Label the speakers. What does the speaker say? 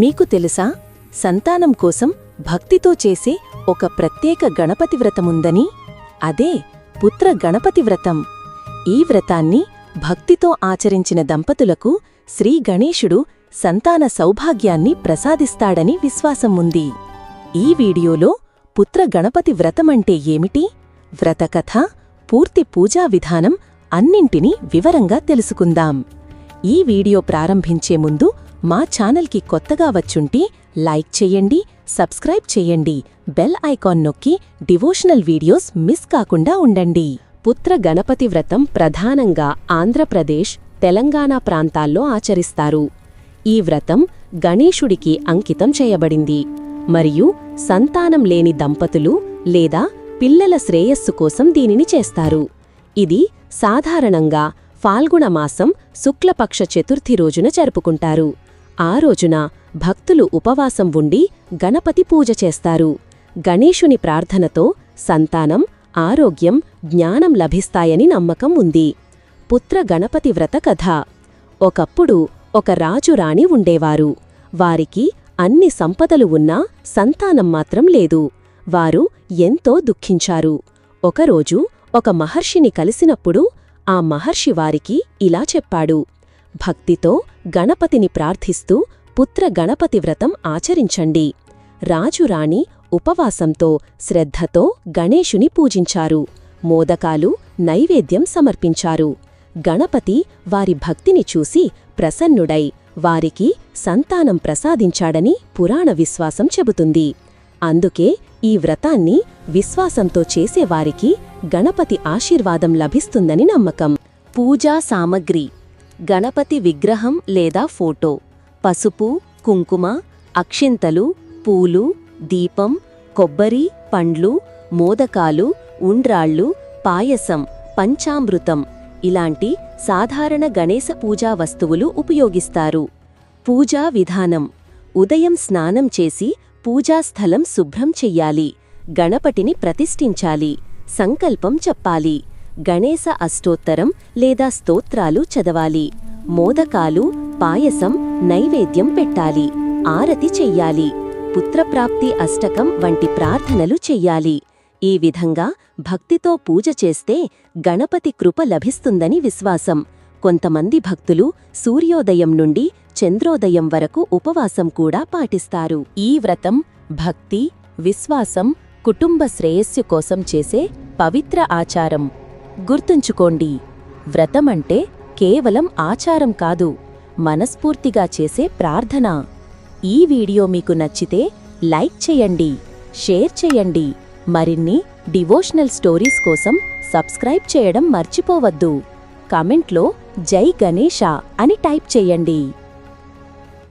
Speaker 1: మీకు తెలుసా? సంతానం కోసం భక్తితో చేసే ఒక ప్రత్యేక గణపతి వ్రతముందని? అదే పుత్ర గణపతి వ్రతం. ఈ వ్రతాన్ని భక్తితో ఆచరించిన దంపతులకు శ్రీ గణేశుడు సంతాన సౌభాగ్యాన్ని ప్రసాదిస్తాడని విశ్వాసం ఉంది. ఈ వీడియోలో పుత్ర గణపతి వ్రతమంటే ఏమిటి? వ్రతకథ పూర్తి పూజా విధానం అన్నింటినీ వివరంగా తెలుసుకుందాం. ఈ వీడియో ప్రారంభించే ముందు మా ఛానల్కి కొత్తగా వచ్చుంటే లైక్ చేయండి సబ్స్క్రైబ్ చేయండి బెల్ ఐకాన్ నొక్కి డివోషనల్ వీడియోస్ మిస్ కాకుండా ఉండండి. పుత్ర గణపతి వ్రతం ప్రధానంగా ఆంధ్రప్రదేశ్ తెలంగాణ ప్రాంతాల్లో ఆచరిస్తారు. ఈ వ్రతం గణేశుడికి అంకితం చేయబడింది. మరియు సంతానం లేని దంపతులు లేదా పిల్లల శ్రేయస్సు కోసం దీనిని చేస్తారు. ఇది సాధారణంగా ఫాల్గుణ మాసం శుక్లపక్ష చతుర్థి రోజున జరుపుకుంటారు. ఆ రోజున భక్తులు ఉపవాసం ఉండి గణపతి పూజ చేస్తారు. గణేశుని ప్రార్థనతో సంతానం ఆరోగ్యం జ్ఞానం లభిస్తాయని నమ్మకం ఉంది. పుత్ర గణపతి వ్రత కథ. ఒకప్పుడు ఒక రాజు రాణి ఉండేవారు. వారికి అన్ని సంపదలు ఉన్నా సంతానం మాత్రం లేదు. వారు ఎంతో దుఃఖించారు. ఒకరోజు ఒక మహర్షిని కలిసినప్పుడు ఆ మహర్షి వారికి ఇలా చెప్పాడు. భక్తితో గణపతిని ప్రార్థిస్తూ పుత్ర గణపతి వ్రతం ఆచరించండి. రాజురాణి ఉపవాసంతో శ్రద్ధతో గణేశుని పూజించారు. మోదకాలు నైవేద్యం సమర్పించారు. గణపతి వారి భక్తిని చూసి ప్రసన్నుడై వారికి సంతానం ప్రసాదించాడని పురాణ విశ్వాసం చెబుతుంది. అందుకే ఈ వ్రతాన్ని విశ్వాసంతో చేసేవారికి గణపతి ఆశీర్వాదం లభిస్తుందని నమ్మకం. పూజా సామగ్రి గణపతి విగ్రహం లేదా ఫోటో. పసుపు కుంకుమ అక్షింతలు పూలు దీపం కొబ్బరి పండ్లు మోదకాలు ఉండ్రాళ్ళు పాయసం పంచామృతం ఇలాంటి సాధారణ గణేశ పూజా వస్తువులు ఉపయోగిస్తారు. పూజా విధానం. ఉదయం స్నానం చేసి పూజాస్థలం శుభ్రం చెయ్యాలి. గణపతిని ప్రతిష్ఠించాలి. సంకల్పం చెప్పాలి. గణేశ అష్టోత్తరం లేదా స్తోత్రాలు చదవాలి. మోదకాలు పాయసం నైవేద్యం పెట్టాలి. ఆరతి చెయ్యాలి. పుత్రప్రాప్తి అష్టకం వంటి ప్రార్థనలు చెయ్యాలి. ఈ విధంగా భక్తితో పూజ చేస్తే గణపతి కృప లభిస్తుందని విశ్వాసం. కొంతమంది భక్తులు సూర్యోదయం నుండి చంద్రోదయం వరకు ఉపవాసం కూడా పాటిస్తారు. ఈ వ్రతం భక్తి విశ్వాసం కుటుంబ శ్రేయస్సు కోసం చేసే పవిత్ర ఆచారం. గుర్తుంచుకోండి. వ్రతమంటే కేవలం ఆచారం కాదు మనస్ఫూర్తిగా చేసే ప్రార్థన. ఈ వీడియో మీకు నచ్చితే లైక్ చేయండి షేర్ చేయండి. మరిన్ని డివోషనల్ స్టోరీస్ కోసం సబ్స్క్రైబ్ చేయడం మర్చిపోవద్దు. కమెంట్లో జై గణేష అని టైప్ చేయండి.